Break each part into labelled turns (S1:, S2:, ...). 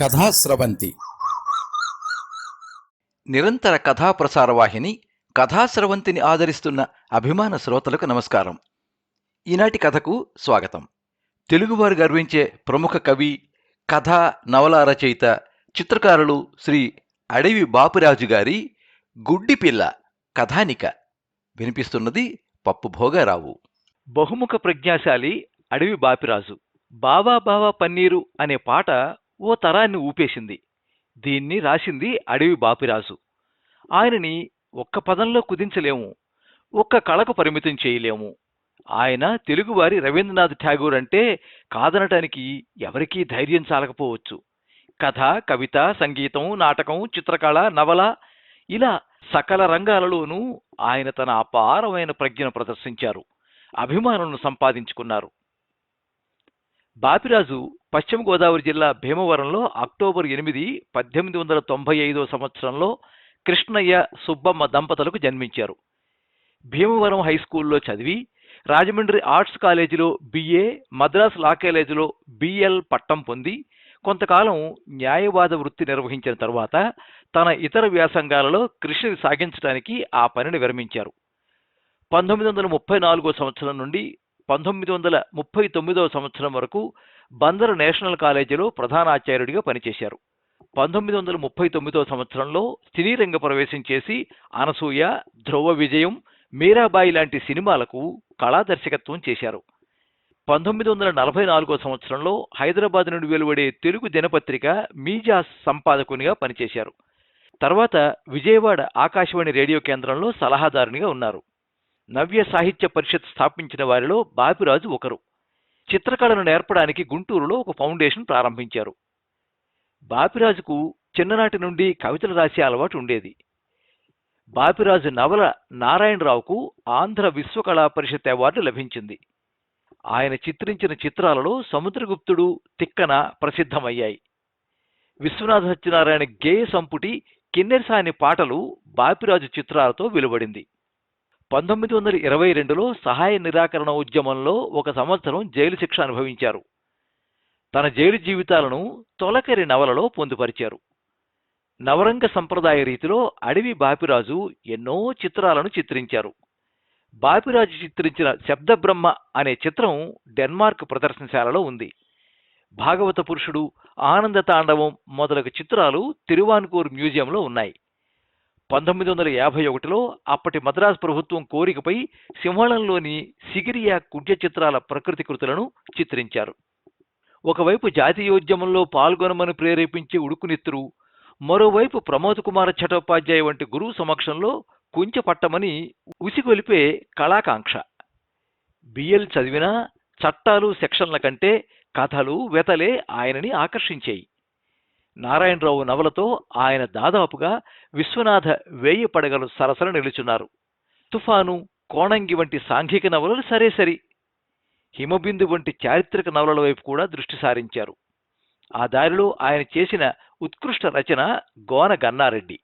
S1: కథాస్రవంతి
S2: నిరంతర కథా ప్రసార వాహిని కథాస్రవంతిని ఆదరిస్తున్న అభిమాన శ్రోతలకు నమస్కారం. ఈనాటి కథకు స్వాగతం. తెలుగువారు గర్వించే ప్రముఖ కవి కథా నవల రచయిత చిత్రకారులు శ్రీ అడవి బాపురాజు గారి గుడ్డిపిల్ల కథానిక. వినిపిస్తున్నది పప్పు భోగారావు. బహుముఖ ప్రజ్ఞాశాలి అడవి బాపిరాజు. బావా బావా పన్నీరు అనే పాట ఓ తరాన్ని ఊపేసింది. దీన్ని రాసింది అడవి బాపిరాజు. ఆయనని ఒక్క పదంలో కుదించలేము ఒక్క కళకు పరిమితం చేయలేము. ఆయన తెలుగువారి రవీంద్రనాథ్ ఠాగూర్ అంటే కాదనటానికి ఎవరికీ ధైర్యం చాలకపోవచ్చు. కథ కవిత సంగీతం నాటకం చిత్రకళ నవల ఇలా సకల రంగాలలోనూ ఆయన తన అపారమైన ప్రజ్ఞను ప్రదర్శించారు అభిమానులను సంపాదించుకున్నారు. బాపిరాజు పశ్చిమ గోదావరి జిల్లా భీమవరంలో అక్టోబర్ ఎనిమిది పద్దెనిమిది వందల తొంభై ఐదో సంవత్సరంలో కృష్ణయ్య సుబ్బమ్మ దంపతులకు జన్మించారు. భీమవరం హై స్కూల్లో చదివి రాజమండ్రి ఆర్ట్స్ కాలేజీలో బిఏ మద్రాస్ లా కాలేజీలో బిఎల్ పట్టం పొంది కొంతకాలం న్యాయవాద వృత్తి నిర్వహించిన తరువాత తన ఇతర వ్యాసంగాలలో కృషిని సాగించడానికి ఆ పనిని విరమించారు. పంతొమ్మిది వందల ముప్పై నాలుగో సంవత్సరం నుండి పంతొమ్మిది వందల ముప్పై తొమ్మిదవ సంవత్సరం వరకు బందర్ నేషనల్ కాలేజీలో ప్రధానాచార్యుడిగా పనిచేశారు. పంతొమ్మిది వందల ముప్పై తొమ్మిదవ సంవత్సరంలో సినీ రంగ ప్రవేశం చేసి అనసూయ ధ్రువ విజయం మీరాబాయి లాంటి సినిమాలకు కళా దర్శకత్వం చేశారు. పంతొమ్మిది వందల నలభై నాలుగో సంవత్సరంలో హైదరాబాద్ నుండి వెలువడే తెలుగు దినపత్రిక మీజా సంపాదకునిగా పనిచేశారు. తర్వాత విజయవాడ ఆకాశవాణి రేడియో కేంద్రంలో సలహాదారునిగా ఉన్నారు. నవ్య సాహిత్య పరిషత్ స్థాపించిన వారిలో బాపిరాజు ఒకరు. చిత్రకళను నేర్పడానికి గుంటూరులో ఒక ఫౌండేషన్ ప్రారంభించారు. బాపిరాజుకు చిన్ననాటి నుండి కవితలు రాసే అలవాటు ఉండేది. బాపిరాజు నవల నారాయణరావుకు ఆంధ్ర విశ్వకళా పరిషత్ అవార్డు లభించింది. ఆయన చిత్రించిన చిత్రాలలో సముద్రగుప్తుడు తిక్కన ప్రసిద్ధమయ్యాయి. విశ్వనాథ సత్యనారాయణ గేయ సంపుటి కిన్నెరసాని పాటలు బాపిరాజు చిత్రాలతో వెలువడింది. పంతొమ్మిది వందల ఇరవై రెండులో సహాయ నిరాకరణ ఉద్యమంలో ఒక సంవత్సరం జైలు శిక్ష అనుభవించారు. తన జైలు జీవితాలను తొలకరి నవలలో పొందుపరిచారు. నవరంగ సంప్రదాయ రీతిలో అడవి బాపిరాజు ఎన్నో చిత్రాలను చిత్రించారు. బాపిరాజు చిత్రించిన శబ్దబ్రహ్మ అనే చిత్రం డెన్మార్క్ ప్రదర్శనశాలలో ఉంది. భాగవత పురుషుడు ఆనంద తాండవం మొదలగు చిత్రాలు తిరువాన్కూర్ మ్యూజియంలో ఉన్నాయి. పంతొమ్మిది వందల యాభై ఒకటిలో అప్పటి మద్రాసు ప్రభుత్వం కోరికపై సింహళంలోని సిగిరియా కుడ్య చిత్రాల ప్రకృతి కృతులను చిత్రించారు. ఒకవైపు జాతీయోద్యమంలో పాల్గొనమని ప్రేరేపించే ఉడుకునెత్తురు మరోవైపు ప్రమోద్ కుమార చటోపాధ్యాయ వంటి గురువు సమక్షంలో కుంచె పట్టమని ఉసిగొలిపే కళాకాంక్ష. బిఎల్ చదివినా చట్టాలు సెక్షన్ల కంటే కథలు వెతలే ఆయనని ఆకర్షించాయి. నారాయణరావు నవలతో ఆయన దాదాపుగా విశ్వనాథ వేయి పడగలు సరసన నిలుచున్నారు. తుఫాను కోణంగి వంటి సాంఘిక నవలలు సరే సరి. హిమబిందు వంటి చారిత్రక నవలల వైపు కూడా దృష్టి సారించారు. ఆ దారిలో ఆయన చేసిన ఉత్కృష్ట రచన గోన గన్నారెడ్డి.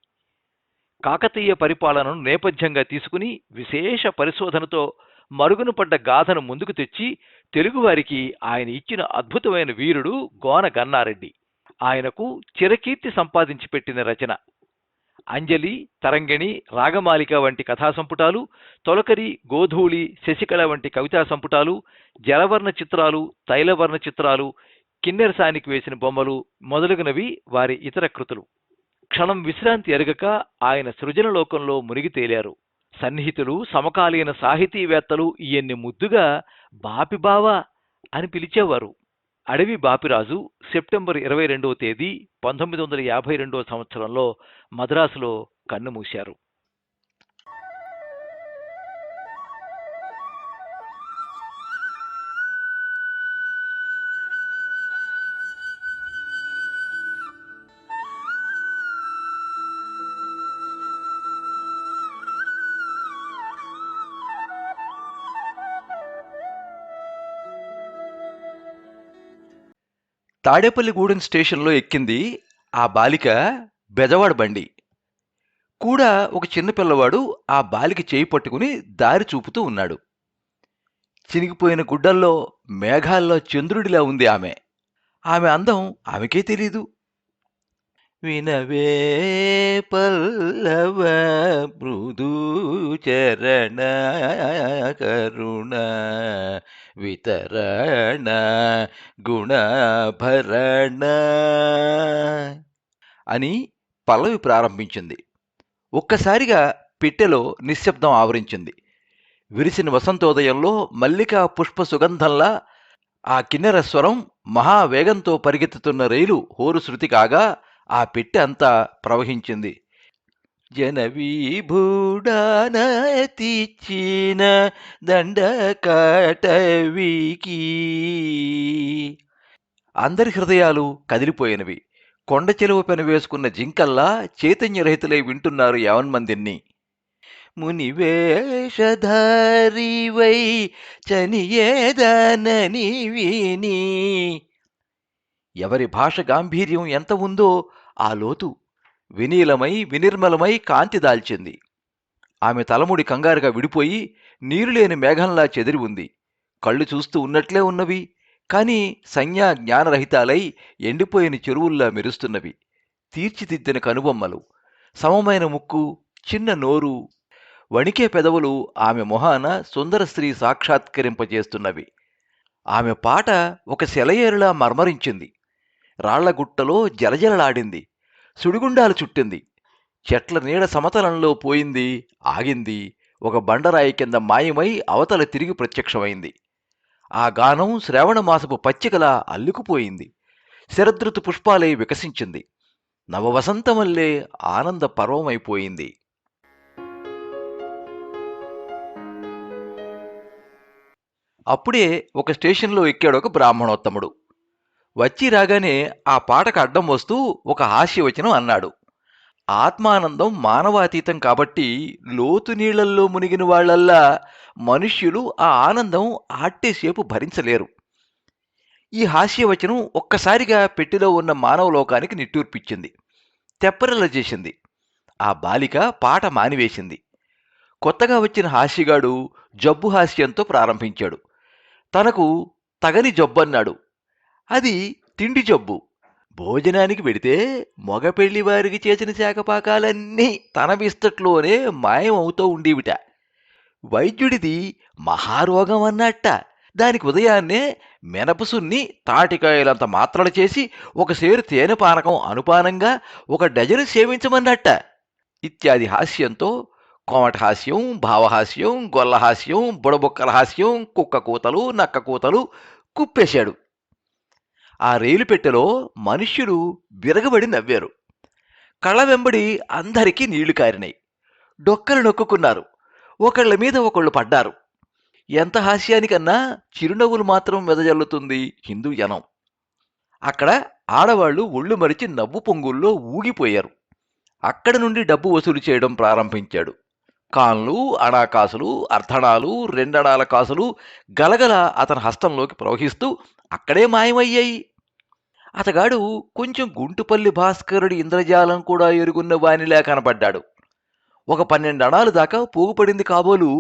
S2: కాకతీయ పరిపాలనను నేపథ్యంగా తీసుకుని విశేష పరిశోధనతో మరుగున పడ్డ గాథను ముందుకు తెచ్చి తెలుగువారికి ఆయన ఇచ్చిన అద్భుతమైన వీరుడు గోన గన్నారెడ్డి. ఆయనకు చిరకీర్తి సంపాదించి పెట్టిన రచన. అంజలి తరంగిణి రాగమాలిక వంటి కథా సంపుటాలు తొలకరి గోధూళి శశికళ వంటి కవితా సంపుటాలు జలవర్ణ చిత్రాలు తైలవర్ణ చిత్రాలు కిన్నెరసానికి వేసిన బొమ్మలు మొదలగునవి వారి ఇతర కృతులు. క్షణం విశ్రాంతి ఎరగక ఆయన సృజన లోకంలో మునిగి తేలారు. సన్నిహితులు సమకాలీన సాహితీవేత్తలు ఈయన్ని ముద్దుగా బాపిబావా అని పిలిచేవారు. అడవి బాపిరాజు సెప్టెంబర్ ఇరవై రెండవ తేదీ పంతొమ్మిది వందల యాభై రెండవ సంవత్సరంలో మద్రాసులో కన్నుమూశారు తాడేపల్లిగూడెం స్టేషన్లో ఎక్కింది ఆ బాలిక బెజవాడ బండి. కూడా ఒక చిన్న పిల్లవాడు ఆ బాలిక చేయి పట్టుకుని దారి చూపుతూ ఉన్నాడు. చినిగిపోయిన గుడ్డల్లో మేఘాల్లో చంద్రుడిలా ఉంది ఆమె. ఆమె అందం ఆమెకే తెలీదు. వినవే పల్లవ మృదు చరణ కరుణ వితరణ గుణభరణ అని పల్లవి ప్రారంభించింది. ఒక్కసారిగా పెట్టెలో నిశ్శబ్దం ఆవరించింది. విరిసిన వసంతోదయంలో మల్లికా పుష్ప సుగంధంలా ఆ కిన్నెర స్వరం మహావేగంతో పరిగెత్తుతున్న రైలు హోరు శృతి కాగా ఆ పెట్టె అంతా ప్రవహించింది. జనవీభూడానతిచ్చిన దండకాటవికి. అందరి హృదయాలు కదిలిపోయినవి. కొండ చెలువ పెన వేసుకున్న జింకల్లా చైతన్యరహితులై వింటున్నారు యావన్మందిని మునివేషధారివై చనియేదనని విని ఎవరి భాష గాంభీర్యం ఎంత ఉందో ఆ లోతు వినీలమై వినిర్మలమై కాంతి దాల్చింది. ఆమె తలముడి కంగారుగా విడిపోయి నీరులేని మేఘంలా చెదిరి ఉంది. కళ్ళు చూస్తూ ఉన్నట్లే ఉన్నవి కాని సంజ్ఞా జ్ఞానరహితాలై ఎండిపోయిన చెరువుల్లా మెరుస్తున్నవి. తీర్చిదిద్దిన కనుబొమ్మలు సమమైన ముక్కు చిన్న నోరు వణికే పెదవులు ఆమె మొహాన సుందర స్త్రీ సాక్షాత్కరింపజేస్తున్నవి. ఆమె పాట ఒక సెలయేరులా మర్మరించింది. రాళ్ళగుట్టలో జలజలలాడింది. సుడిగుండాలు చుట్టింది. చెట్ల నీడ సమతలంలో పోయింది ఆగింది. ఒక బండరాయి కింద మాయమై అవతల తిరిగి ప్రత్యక్షమైంది. ఆ గానం శ్రావణమాసపు పచ్చికల అల్లుకుపోయింది. శరదృతు పుష్పాలై వికసించింది. నవవసంతమల్లే ఆనంద పర్వమైపోయింది. అప్పుడే ఒక స్టేషన్లో ఎక్కాడు ఒక బ్రాహ్మణోత్తముడు. వచ్చి రాగానే ఆ పాటకు అడ్డం వస్తూ ఒక హాస్యవచనం అన్నాడు. ఆత్మానందం మానవాతీతం కాబట్టి లోతు నీళ్ళల్లో మునిగిన వాళ్ళల్లా మనుష్యులు ఆ ఆనందం ఆట్టేసేపు భరించలేరు. ఈ హాస్యవచనం ఒక్కసారిగా పెట్టిలో ఉన్న మానవ లోకానికి నిట్టూర్పిచ్చింది. తెప్పరిల్ల చేసింది. ఆ బాలిక పాట మానివేసింది. కొత్తగా వచ్చిన హాస్యగాడు జబ్బు హాస్యంతో ప్రారంభించాడు. తనకు తగని జబ్బన్నాడు. అది తిండి జబ్బు. భోజనానికి పెడితే మగపెళ్ళి వారికి చేసిన శాఖపాకాలన్నీ తన విస్తట్లోనే మాయమవుతూ ఉండేవిట. వైద్యుడిది మహారోగం అన్నట్ట. దానికి ఉదయాన్నే మినపసున్ని తాటికాయలంత మాత్రలు చేసి ఒక సేరు తేనె పానకం అనుపానంగా ఒక డజను సేవించమన్నట్ట. ఇత్యాది హాస్యంతో కోమట హాస్యం భావహాస్యం గొల్లహాస్యం బుడబుక్కల హాస్యం కుక్క కూతలు నక్క కూతలు కుప్పేశాడు. ఆ రైలు పెట్టెలో మనుష్యులు విరగబడి నవ్వారు. కళ్ళ వెంబడి అందరికీ నీళ్ళు కారినాయి. డొక్కలు నొక్కుకున్నారు. ఒకళ్ళ మీద ఒకళ్ళు పడ్డారు. ఎంత హాస్యానికన్నా చిరునవ్వులు మాత్రం వెదజల్లుతుంది హిందూ జనం. అక్కడ ఆడవాళ్ళు ఒళ్ళు మరిచి నవ్వు పొంగుల్లో ఊగిపోయారు. అక్కడ నుండి డబ్బు వసూలు చేయడం ప్రారంభించాడు. కాన్లు అణాకాసులు అర్ధణాలు రెండణాల కాసులు గలగల అతని హస్తంలోకి ప్రవహిస్తూ అక్కడే మాయమయ్యాయి. అతగాడు కొంచెం గుంటుపల్లి భాస్కరుడి ఇంద్రజాలం కూడా ఎరుగున్న వానిలా కనపడ్డాడు. ఒక పన్నెండు అణాలు దాకా పోగుపడింది కాబోలు.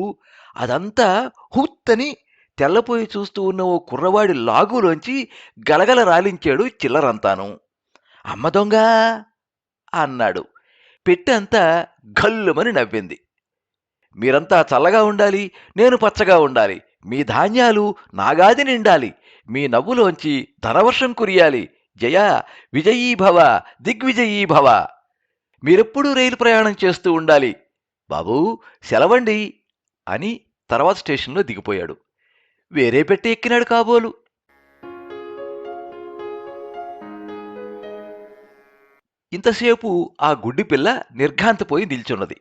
S2: అదంతా హుత్తని తెల్లపోయి చూస్తూ ఉన్న ఓ కుర్రవాడి లాగులోంచి గలగల రాలించాడు చిల్లరంతాను. అమ్మ దొంగ! అన్నాడు. పెట్టంతా గల్లుమని నవ్వింది. మీరంతా చల్లగా ఉండాలి నేను పచ్చగా ఉండాలి. మీ ధాన్యాలు నాగాది నిండాలి. మీ నవ్వులోంచి ధనవర్షం కురియాలి. జయ విజయీభవ దిగ్విజయీభవ మీరెప్పుడూ రైలు ప్రయాణం చేస్తూ ఉండాలి. బాబూ సెలవండి అని తర్వాత స్టేషన్లో దిగిపోయాడు. వేరే పెట్టి ఎక్కినాడు కాబోలు. ఇంతసేపు ఆ గుడ్డి పిల్ల నిర్ఘాంతపోయి నిల్చున్నది.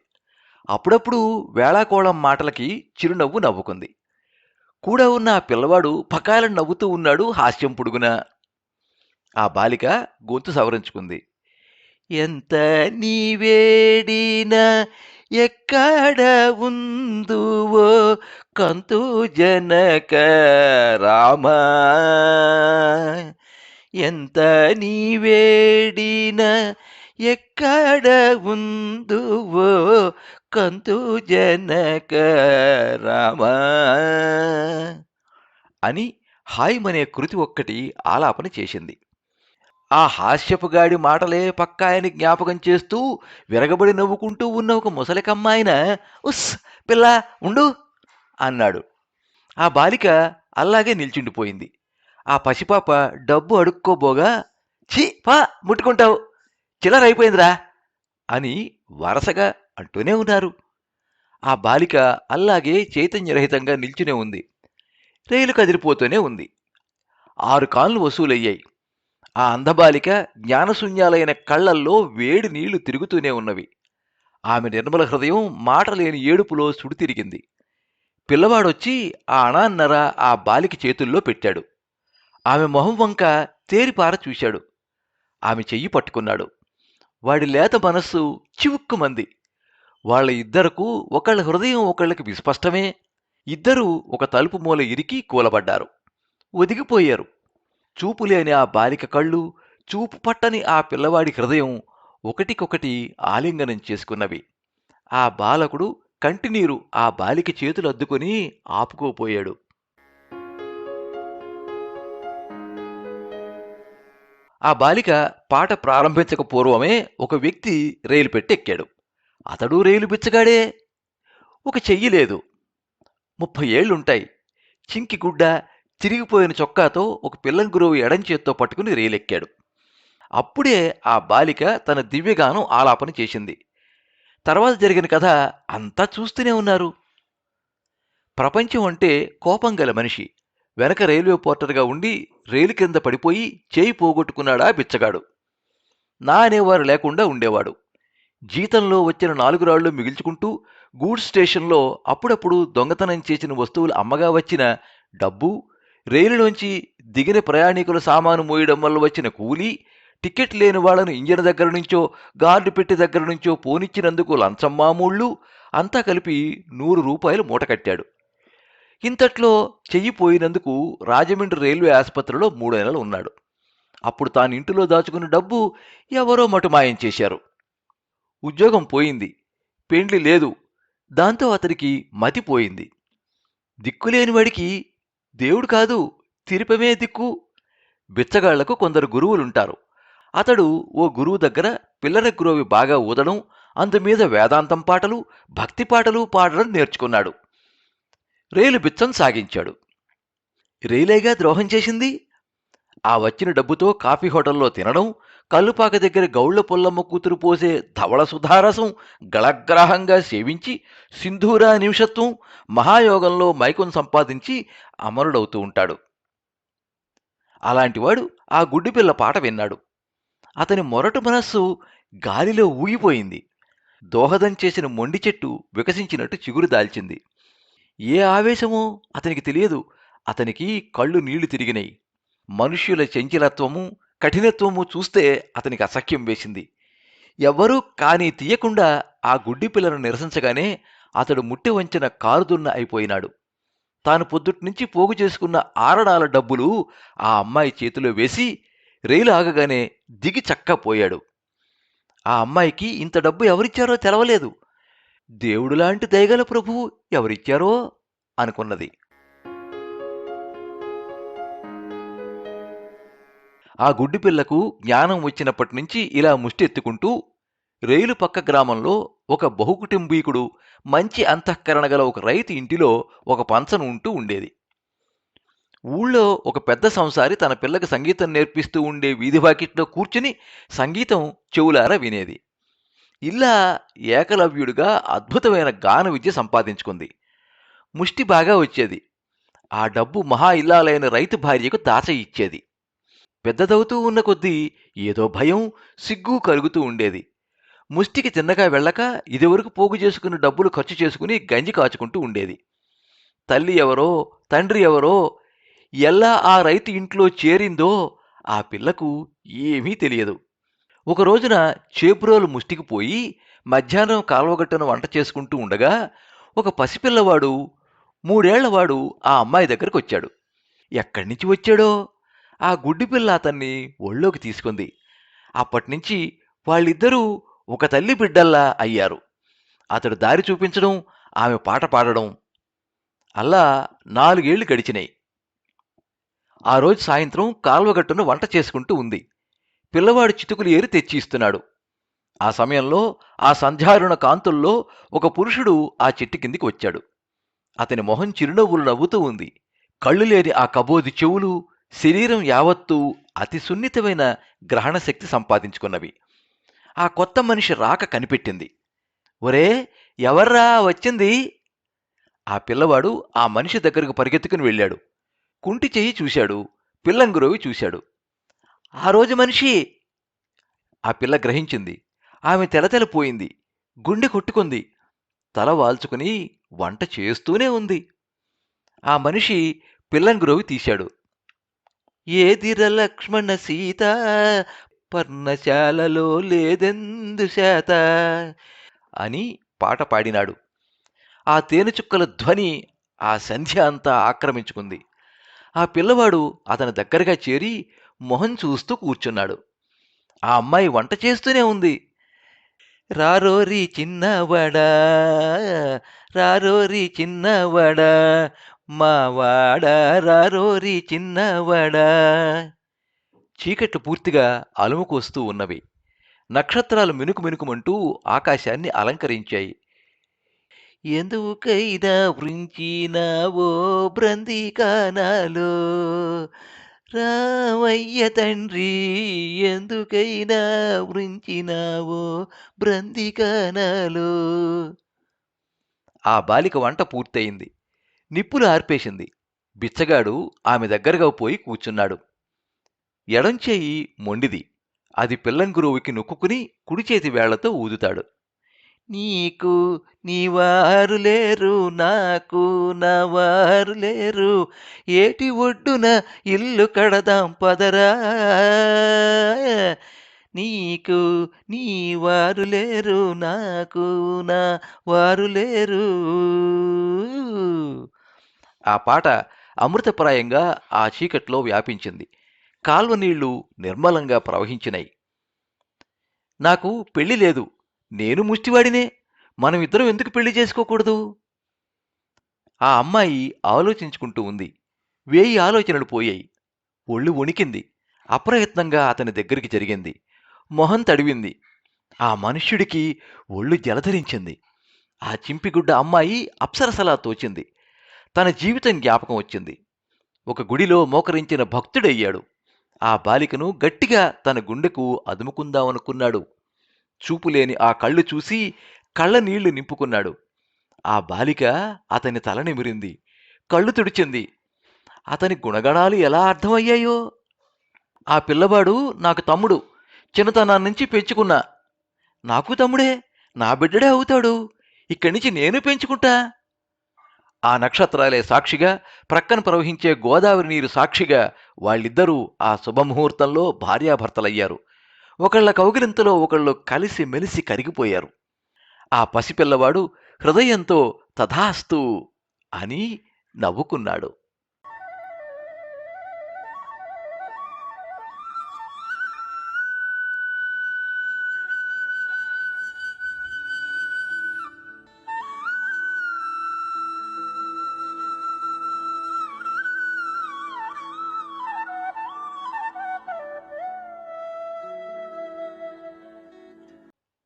S2: అప్పుడప్పుడు వేళాకోళం మాటలకి చిరునవ్వు నవ్వుకుంది. కూడా ఉన్న ఆ పిల్లవాడు పకాలను నవ్వుతూ ఉన్నాడు హాస్యం పుడుగునా. ఆ బాలిక గొంతు సవరించుకుంది. ఎంత నీవేడినా ఎక్కడ ఉందువో కంతు జనక రామ? ఎంత నీవేడిన ఎక్కడ ఉందువో కంతు జనక రామ? అని హాయిమనే కృతి ఒక్కటి ఆలాపన చేసింది. ఆ హాస్యపుగాడి మాటలే పక్కాయని జ్ఞాపకం చేస్తూ విరగబడి నవ్వుకుంటూ ఉన్న ఒక ముసలికమ్మాయన ఉస్ పిల్ల ఉండు అన్నాడు. ఆ బాలిక అలాగే నిల్చుండిపోయింది. ఆ పసిపాప డబ్బు అడుక్కోబోగా ఛీ పా ముట్టుకుంటావు. చిల్లర అయిపోయిందిరా అని వరసగా అంటూనే ఉన్నారు. ఆ బాలిక అల్లాగే చైతన్యరహితంగా నిల్చునే ఉంది. రైలు కదిలిపోతూనే ఉంది. ఆరు కాన్లు వసూలయ్యాయి. ఆ అందబాలిక జ్ఞానశూన్యాలైన కళ్ళల్లో వేడి నీళ్ళు తిరుగుతూనే ఉన్నవి. ఆమె నిర్మల హృదయం మాటలేని ఏడుపులో సుడితిరిగింది. పిల్లవాడొచ్చి ఆ అణాన్నర ఆ బాలిక చేతుల్లో పెట్టాడు. ఆమె మొహం వంక తేరిపార చూశాడు. ఆమె చెయ్యి పట్టుకున్నాడు. వాడి లేత మనస్సు చివుక్కుమంది. వాళ్ళ ఇద్దరకు ఒకళ్ళ హృదయం ఒకళ్ళకి విస్పష్టమే. ఇద్దరూ ఒక తలుపు మూల ఇరికి కూలబడ్డారు. ఒదిగిపోయారు. చూపులేని ఆ బాలిక కళ్ళు చూపు పట్టని ఆ పిల్లవాడి హృదయం ఒకటికొకటి ఆలింగనం చేసుకున్నవి. ఆ బాలకుడు కంటినీరు ఆ బాలిక చేతులు అద్దుకొని ఆపుకోపోయాడు. ఆ బాలిక పాట ప్రారంభించక పూర్వమే ఒక వ్యక్తి రైలు పెట్టి ఎక్కాడు అతడు రైలు బిచ్చగాడే. ఒక చెయ్యి లేదు. ముప్పై ఏళ్ళుంటాయి. చింకి గుడ్డ చిరిగిపోయిన చొక్కాతో ఒక పిల్లం గురువు ఎడం చేత్తో పట్టుకుని రేలెక్కాడు. అప్పుడే ఆ బాలిక తన దివ్యగానం ఆలాపన చేసింది. తర్వాత జరిగిన కథ అంతా చూస్తూనే ఉన్నారు. ప్రపంచం అంటే కోపం గల మనిషి. వెనక రైల్వే పోర్టర్గా ఉండి రైలు కింద పడిపోయి చేయి పోగొట్టుకున్నాడా బిచ్చగాడు. నా అనేవారు లేకుండా ఉండేవాడు. జీతంలో వచ్చిన నాలుగు రాళ్ళు మిగిల్చుకుంటూ గూడ్స్ స్టేషన్లో అప్పుడప్పుడు దొంగతనం చేసిన వస్తువులు అమ్మగా వచ్చిన డబ్బు రైలులోంచి దిగిన ప్రయాణికుల సామాను మోయడం వల్ల వచ్చిన కూలీ టికెట్ లేని వాళ్ళను ఇంజన్ దగ్గర నుంచో గార్డు పెట్టి దగ్గర నుంచో పోనిచ్చినందుకు లంచం మామూళ్ళు అంతా కలిపి నూరు రూపాయలు మూట కట్టాడు. ఇంతట్లో చెయ్యి పోయినందుకు రాజమండ్రి రైల్వే ఆసుపత్రిలో మూడు నెలలు ఉన్నాడు. అప్పుడు తాను ఇంటిలో దాచుకున్న డబ్బు ఎవరో మటుమాయం చేశారు. ఉద్యోగం పోయింది. పెండ్లి లేదు. దాంతో అతనికి మతి పోయింది. దిక్కులేని వాడికి దేవుడు కాదు తిరిపమే దిక్కు. బిచ్చగాళ్ళకు కొందరు గురువులుంటారు. అతడు ఓ గురువు దగ్గర పిల్లల గురువి బాగా ఊదడం అందుమీద వేదాంతం పాటలు భక్తి పాటలు పాడడం నేర్చుకున్నాడు. రైలు బిచ్చం సాగించాడు. రైలేగా ద్రోహం చేసింది? ఆ వచ్చిన డబ్బుతో కాఫీ హోటల్లో తినడం కల్లుపాక దగ్గర గౌళ్ళ పుల్లమ్మ కూతురు పోసే ధవళ సుధారసం గళగ్రాహంగా సేవించి సింధూర నిమిషత్వం మహాయోగంలో మైకం సంపాదించి అమరుడవుతూ ఉంటాడు. అలాంటివాడు ఆ గుడ్డిపిల్ల పాట విన్నాడు. అతని మొరటు మనస్సు గాలిలో ఊగిపోయింది. దోహదం చేసిన మొండి చెట్టు వికసించినట్టు చిగురు దాల్చింది. ఏ ఆవేశమో అతనికి తెలియదు. అతనికి కళ్ళు నీళ్ళు తిరిగినాయి. మనుష్యుల చంచలత్వము కఠినత్వము చూస్తే అతనికి అసఖ్యం వేసింది. ఎవ్వరూ కానీ తీయకుండా ఆ గుడ్డి పిల్లను నిరసించగానే అతడు ముట్టి వంచిన కారుదున్న అయిపోయినాడు. తాను పొద్దుట్నుంచి పోగు చేసుకున్న ఆరడాల డబ్బులు ఆ అమ్మాయి చేతిలో వేసి రైలు ఆగగానే దిగి చక్కపోయాడు. ఆ అమ్మాయికి ఇంత డబ్బు ఎవరిచ్చారో తెలవలేదు. దేవుడులాంటి దయగల ప్రభువు ఎవరిచ్చారో అనుకున్నది. ఆ గుడ్డి పిల్లకు జ్ఞానం వచ్చినప్పటి నుంచి ఇలా ముష్టి ఎత్తుకుంటూ రైలు పక్క గ్రామంలో ఒక బహుకుటుంబీకుడు మంచి అంతఃకరణ గల ఒక రైతు ఇంటిలో ఒక పంచను ఉంటూ ఉండేది. ఊళ్ళో ఒక పెద్ద సంసారి తన పిల్లకి సంగీతం నేర్పిస్తూ ఉండే వీధి వాకిట్లో కూర్చుని సంగీతం చెవులారా వినేది. ఇలా ఏకలవ్యుడిగా అద్భుతమైన గాన విద్య సంపాదించుకుంది. ముష్టి బాగా వచ్చేది. ఆ డబ్బు మహా ఇల్లాలైన రైతు భార్యకు దాచ ఇచ్చేది. పెద్దదవుతూ ఉన్న కొద్దీ ఏదో భయం సిగ్గు కలుగుతూ ఉండేది. ముష్టికి తిన్నగా వెళ్ళక ఇదివరకు పోగు చేసుకున్న డబ్బులు ఖర్చు చేసుకుని గంజి కాచుకుంటూ ఉండేది. తల్లి ఎవరో తండ్రి ఎవరో ఎలా ఆ రైతు ఇంట్లో చేరిందో ఆ పిల్లకు ఏమీ తెలియదు. ఒక రోజున చేపురోలు ముష్టికి పోయి మధ్యాహ్నం కాలువగట్టను వంట చేసుకుంటూ ఉండగా ఒక పసిపిల్లవాడు మూడేళ్ళవాడు ఆ అమ్మాయి దగ్గరకు వచ్చాడు ఎక్కడి నుంచి వచ్చాడో ఆ గుడ్డి పిల్ల అతన్ని ఒళ్ళోకి తీసుకుంది. అప్పటినుంచి వాళ్ళిద్దరూ ఒక తల్లి బిడ్డల్లా అయ్యారు. అతడు దారి చూపించడం ఆమె పాట పాడడం అలా నాలుగేళ్ళు గడిచినాయి. ఆ రోజు సాయంత్రం కాల్వగట్టును వంట చేసుకుంటూ ఉంది. పిల్లవాడు చితుకులు ఏరి తెచ్చి ఇస్తున్నాడు. ఆ సమయంలో ఆ సంధ్యారుణ కాంతుల్లో ఒక పురుషుడు ఆ చెట్టు కిందికి వచ్చాడు. అతని మొహం చిరునవ్వులు నవ్వుతూ ఉంది. కళ్ళు లేని ఆ కబోది చెవులు శరీరం యావత్తూ అతి సున్నితమైన గ్రహణ శక్తి సంపాదించుకున్నవి. ఆ కొత్త మనిషి రాక కనిపెట్టింది. ఒరే ఎవర్రా వచ్చింది? ఆ పిల్లవాడు ఆ మనిషి దగ్గరకు పరిగెత్తుకుని వెళ్ళాడు. కుంటి చెయ్యి చూశాడు. పిల్లంగురోవి చూశాడు. ఆ రోజు మనిషి ఆ పిల్ల గ్రహించింది. ఆమె తెలతెలపోయింది గుండె కొట్టుకుంది. తల వాల్చుకుని వంట చేస్తూనే ఉంది. ఆ మనిషి పిల్లంగురోవి తీశాడు. ఏదిర లక్ష్మణ సీత? పర్ణశాలలో లేదెందు శాత? అని పాట పాడినాడు. ఆ తేనెచుక్కల ధ్వని ఆ సంధ్య అంతా ఆక్రమించుకుంది. ఆ పిల్లవాడు అతని దగ్గరగా చేరి మొహం చూస్తూ కూర్చున్నాడు. ఆ అమ్మాయి వంట చేస్తూనే ఉంది. రారోరి చిన్నవాడా? రారోరి చిన్నవాడా? మావాడారోరి చిన్నవాడా. చీకట్లు పూర్తిగా అలుముకొస్తూ ఉన్నవి. నక్షత్రాలు మినుకు మినుకుమంటూ ఆకాశాన్ని అలంకరించాయి. ఎందుకైనా వృంచినావో బ్రందికానాలో రామయ్య తండ్రి ఎందుకైనా వృంచినావో బ్రందికానాలో ఆ బాలిక వంట పూర్తయింది. నిప్పులు ఆర్పేసింది. బిచ్చగాడు ఆమె దగ్గరగా పోయి కూర్చున్నాడు. ఎడంచేయి మొండిది. అది పిల్లంగురువుకి నొక్కుకుని నొక్కుని కుడిచేతి వేళ్ళతో ఊదుతాడు. నీకు నీవారు లేరు నాకు నావారు లేరు. ఏటి ఒడ్డున ఇల్లు కడదాం పదరా? నీకు నీ వారు లేరు నాకు నా వారు లేరు. ఆ పాట అమృతప్రాయంగా ఆ చీకట్లో వ్యాపించింది. కాల్వ నీళ్ళు నిర్మలంగా ప్రవహించినాయి నాకు పెళ్ళి లేదు. నేను ముష్టివాడినే. మనం ఇద్దరం ఎందుకు పెళ్ళి చేసుకోకూడదు? ఆ అమ్మాయి ఆలోచించుకుంటూ ఉంది. వేయి ఆలోచనలు పోయాయి. ఒళ్ళు వణికింది. అప్రయత్నంగా అతని దగ్గరికి జరిగింది. మొహం తడివింది. ఆ మనుష్యుడికి ఒళ్ళు జలధరించింది. ఆ చింపిగుడ్డ అమ్మాయి అప్సరసలా తోచింది. తన జీవితం జ్ఞాపకం వచ్చింది. ఒక గుడిలో మోకరించిన భక్తుడయ్యాడు. ఆ బాలికను గట్టిగా తన గుండెకు అదుముకుందామనుకున్నాడు. చూపులేని ఆ కళ్ళు చూసి కళ్ళ నీళ్ళు నింపుకున్నాడు. ఆ బాలిక అతని తల నిమిరింది కళ్ళు తుడిచింది. అతని గుణగణాలు ఎలా అర్థమయ్యాయో? ఆ పిల్లవాడు నాకు తమ్ముడు. చిన్నతనాన్ని నుంచి పెంచుకున్నా. నాకు తమ్ముడే. నా బిడ్డడే అవుతాడు. ఇక్కడి నుంచి నేను పెంచుకుంటా. ఆ నక్షత్రాలే సాక్షిగా ప్రక్కన ప్రవహించే గోదావరి నీరు సాక్షిగా వాళ్ళిద్దరూ ఆ శుభముహూర్తంలో భార్యాభర్తలయ్యారు. ఒకళ్ళ కౌగిలింతలో ఒకళ్ళు కలిసి మెలిసి కరిగిపోయారు. ఆ పసిపిల్లవాడు హృదయంతో తథాస్తు అని నవ్వుకున్నాడు.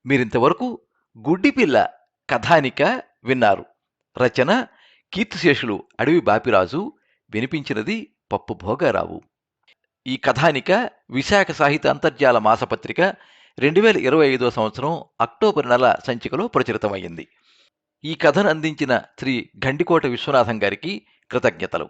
S2: మీరింతవరకు గుడ్డిపిల్ల కథానిక విన్నారు. రచన కీర్తిశేషులు అడవి బాపిరాజు వినిపించినది పప్పు భోగారావు. ఈ కథానిక విశాఖ సాహిత్య అంతర్జాల మాసపత్రిక రెండు వేల ఇరవై ఐదో సంవత్సరం అక్టోబర్ నెల సంచికలో ప్రచురితమైంది ఈ కథను అందించిన శ్రీ గండికోట విశ్వనాథం గారికి కృతజ్ఞతలు.